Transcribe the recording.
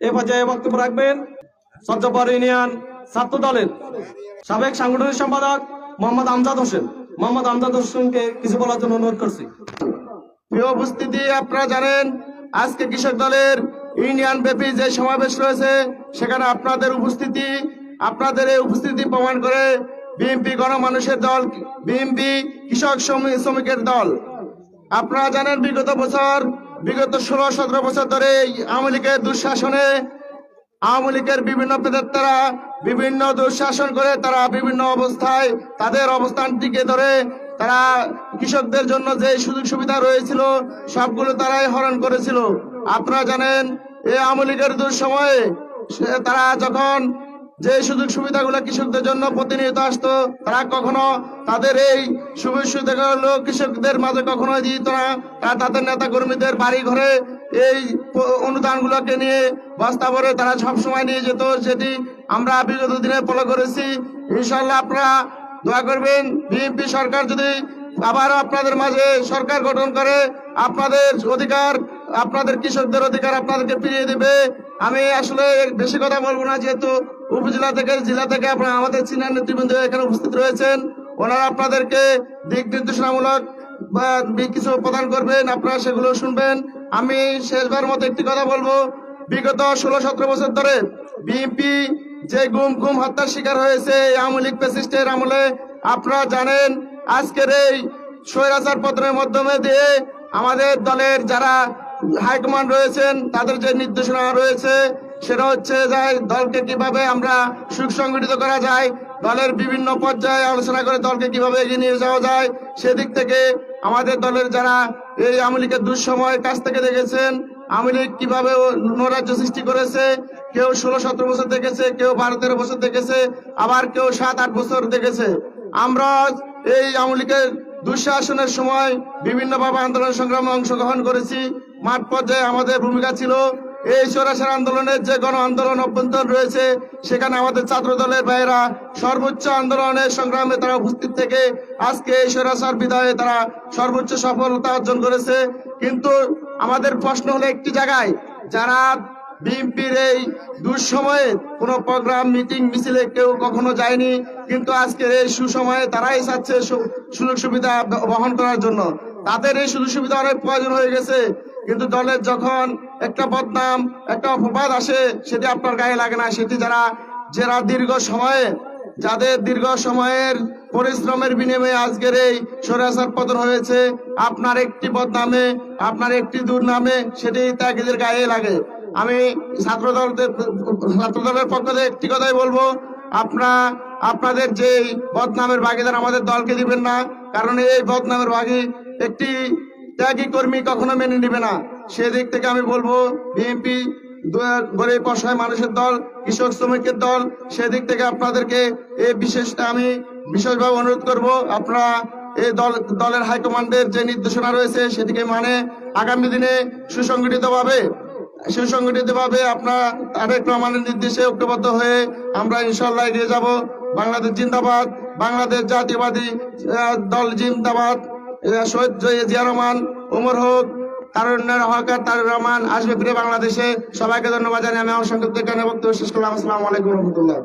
এ পর্যায়ে বক্তব্য রাখবেন সজ্জপর ইউনিয়ন ছাত্র দলের সাবেক সাংগঠনিক সম্পাদক মোহাম্মদ আমজাদ হোসেন। মোহাম্মদ আমজাদ হোসেনকে কিছু বলার জন্য অনুরোধ করছি। প্রিয় উপস্থিতি, আপনারা জানেন আজকে কৃষক দলের ইউনিয়ন ব্যাপী যে সমাবেশ রয়েছে, সেখানে আপনাদের উপস্থিতি, আপনাদের এই উপস্থিতি প্রমাণ করে বিএনপি গণমানুষের দল, বিএনপি কৃষক শ্রমিক- শ্রমিকের দল। আপনারা জানেন বিগত বছর বিগত ষোলো সতেরো বছর ধরে আওয়ামী লীগের দুঃশাসনে আওয়ামী লীগের বিভিন্ন প্রেতারা বিভিন্ন দুঃশাসন করে তারা বিভিন্ন অবস্থায় তাদের অবস্থান টিকে ধরে তারা কৃষকদের জন্য যে সুযোগ সুবিধা রয়েছিল, সবগুলো তারাই হরণ করেছিল। আপনারা জানেন, এই আওয়ামী লীগের দুঃসময়ে তারা যখন যে সুযোগ সুবিধাগুলো কৃষকদের জন্য প্রতিনিয়ত আসতো, তারা কখনো তাদের এই সুযোগ সুবিধাগুলো কৃষকদের মাঝে কখনো দিত না। তারা তাদের নেতা কর্মীদের বাড়ি ঘরে এই অনুদানগুলোকে নিয়ে বস্তা ভরে তারা সবসময় নিয়ে যেত সেটি আমরা বিগত দিনে ফলো করেছি। ইনশাল্লাহ আপনারা দোয়া করবেন, বিএনপি সরকার যদি আবার আপনাদের মাঝে সরকার গঠন করে, আপনাদের অধিকার, আপনাদের কৃষকদের অধিকার আপনাদেরকে ফিরিয়ে দেবে। আমি আসলে বেশি কথা বলব না, যেহেতু উপজেলা থেকে, জেলা থেকে আপনারা আমাদের সিনিয়র নেতৃবৃন্দ এখানে উপস্থিত রয়েছেন। ওনারা আপনাদেরকে দিক নির্দেশনামূলক বা কিছু প্রদান করবেন, আপনারা সেগুলো শুনবেন। আমি শেষবার মতো একটি কথা বলব। বিগত ষোলো সতেরো বছর ধরে বিএনপি যে গুম গুম হত্যার শিকার হয়েছে আওয়ামী লীগ প্যাসিস্টের আমলে, আপনারা জানেন আজকের এই স্বৈরাচার পত্রের মাধ্যমে দিয়ে আমাদের দলের যারা হাইকমান্ড রয়েছেন, তাদের যে নির্দেশনা রয়েছে, সেটা হচ্ছে যে দলকে কীভাবে আমরা সুসংগঠিত করা যায়, দলের বিভিন্ন পর্যায়ে আলোচনা করে দলকে কীভাবে এগিয়ে নিয়ে যাওয়া যায়, সেদিক থেকে আমাদের দলের যারা এই আওয়ামী লীগের দুঃসময়ের কাছ থেকে দেখেছেন, আওয়ামী লীগ কীভাবে নৈরাজ্য সৃষ্টি করেছে, কেউ ষোলো সতেরো বছর দেখেছে, কেউ বারো তেরো বছর দেখেছে, আবার কেউ সাত আট বছর দেখেছে। আমরা এই আওয়ামী লীগের দুঃশাসনের সময় বিভিন্নভাবে আন্দোলন সংগ্রামে অংশগ্রহণ করেছি মাঠ পর্যায়ে আমাদের ভূমিকা ছিল এই সরাসরি আন্দোলনের যে গণ আন্দোলন অভ্যন্তর রয়েছে, সেখানে আমাদের ছাত্র দলের ভাইয়েরা সর্বোচ্চ আন্দোলনের সংগ্রামে তারা উপস্থিত থেকে আজকে এই সরাসর বিদায়ে তারা সর্বোচ্চ সফলতা অর্জন করেছে। কিন্তু আমাদের প্রশ্ন হলো একটি জায়গায়, যারা বিএনপির এই দুঃসময়ে কোনো প্রোগ্রাম, মিটিং, মিছিলে কেউ কখনো যায়নি, কিন্তু আজকের এই সুসময়ে তারাই চাচ্ছে সুযোগ সুবিধা বহন করার জন্য। তাদের এই সুযোগ সুবিধা অনেক প্রয়োজন হয়ে গেছে। কিন্তু দলের যখন একটা বদনাম, একটা অপবাদ আসে, সেটি আপনার গায়ে লাগে না। সেটি যারা যারা দীর্ঘ সময়ে, যাদের দীর্ঘ সময়ের পরিশ্রমের বিনিময়ে আজকের এই সরাসর পতন হয়েছে, আপনার একটি বদনামে, আপনার একটি দুর্নামে, সেটি ত্যাগীদের গায়ে লাগে। আমি ছাত্র দলদের ছাত্র দলের পক্ষ থেকে একটি কথাই বলব, আপনারা, আপনাদের যে বদনামের ভাগিদার আমাদের দলকে দিবেন না, কারণ এই বদনামের ভাগি একটি ত্যাগী কর্মী কখনো মেনে নিবে না। সেদিক থেকে আমি বলব বিএনপি গরিব অসহায় মানুষের দল, কৃষক শ্রমিকের দল, সেদিক থেকে আপনাদেরকে এই বিশেষটা আমি বিশেষভাবে অনুরোধ করব, আপনারা এই দল, দলের হাইকমান্ডের যে নির্দেশনা রয়েছে, সেদিকে মানে আগামী দিনে সুসংগঠিতভাবে সুসংগঠিতভাবে আপনারা তারেক রহমানের নির্দেশে ঐক্যবদ্ধ হয়ে আমরা ইনশাল্লাহ এগিয়ে যাব। বাংলাদেশ জিন্দাবাদ, বাংলাদেশ জাতীয়বাদী দল জিন্দাবাদ। জয় রহমান, ওমর হোক রহমান, আসবে ফিরে বাংলাদেশে। সবাইকে ধন্যবাদ জানিয়ে আমি এখানে বক্তব্য শেষ করলাম। আসসালামু আলাইকুম রহমতুল্লাহ।